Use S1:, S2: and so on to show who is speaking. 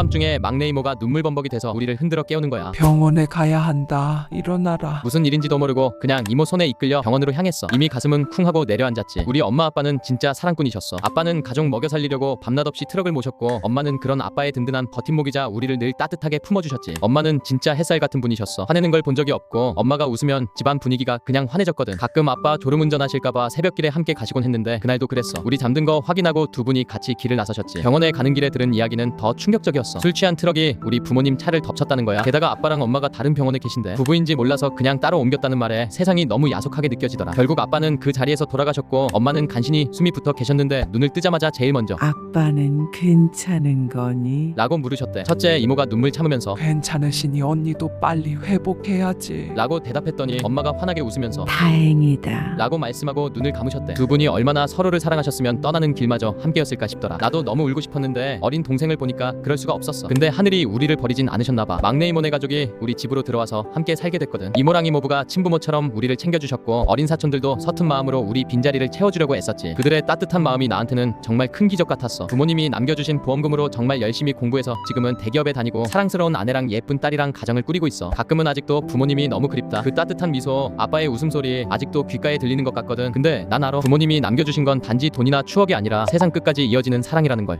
S1: 한밤중에 막내 이모가 눈물 범벅이 돼서 우리를 흔들어 깨우는 거야.
S2: 병원에 가야 한다. 일어나라.
S1: 무슨 일인지도 모르고 그냥 이모 손에 이끌려 병원으로 향했어. 이미 가슴은 쿵 하고 내려앉았지. 우리 엄마 아빠는 진짜 사랑꾼이셨어. 아빠는 가족 먹여 살리려고 밤낮 없이 트럭을 모셨고 엄마는 그런 아빠의 든든한 버팀목이자 우리를 늘 따뜻하게 품어주셨지. 엄마는 진짜 햇살 같은 분이셨어. 화내는 걸 본 적이 없고 엄마가 웃으면 집안 분위기가 그냥 환해졌거든. 가끔 아빠 졸음운전 하실까봐 새벽길에 함께 가시곤 했는데 그날도 그랬어. 우리 잠든 거 확인하고 두 분이 같이 길을 나서셨지. 병원에 가는 길에 들은 이야기는 더 충격적이었어. 술 취한 트럭이 우리 부모님 차를 덮쳤다는 거야. 게다가 아빠랑 엄마가 다른 병원에 계신데 부부인지 몰라서 그냥 따로 옮겼다는 말에 세상이 너무 야속하게 느껴지더라. 결국 아빠는 그 자리에서 돌아가셨고 엄마는 간신히 숨이 붙어 계셨는데 눈을 뜨자마자 제일 먼저
S3: 아빠는 괜찮은 거니?
S1: 라고 물으셨대. 첫째 이모가 눈물 참으면서
S2: 괜찮으시니 언니도 빨리 회복해야지.
S1: 라고 대답했더니 엄마가 환하게 웃으면서
S3: 다행이다.
S1: 라고 말씀하고 눈을 감으셨대. 두 분이 얼마나 서로를 사랑하셨으면 떠나는 길마저 함께였을까 싶더라. 나도 너무 울고 싶었는데 어린 동생을 보니까 그럴 수가 없었어. 근데 하늘이 우리를 버리진 않으셨나봐. 막내 이모네 가족이 우리 집으로 들어와서 함께 살게 됐거든. 이모랑 이모부가 친부모처럼 우리를 챙겨주셨고 어린 사촌들도 서툰 마음으로 우리 빈자리를 채워주려고 애썼지. 그들의 따뜻한 마음이 나한테는 정말 큰 기적 같았어. 부모님이 남겨주신 보험금으로 정말 열심히 공부해서 지금은 대기업에 다니고 사랑스러운 아내랑 예쁜 딸이랑 가정을 꾸리고 있어. 가끔은 아직도 부모님이 너무 그립다. 그 따뜻한 미소, 아빠의 웃음소리 아직도 귓가에 들리는 것 같거든. 근데 난 알아. 부모님이 남겨주신 건 단지 돈이나 추억이 아니라 세상 끝까지 이어지는 사랑이라는 걸.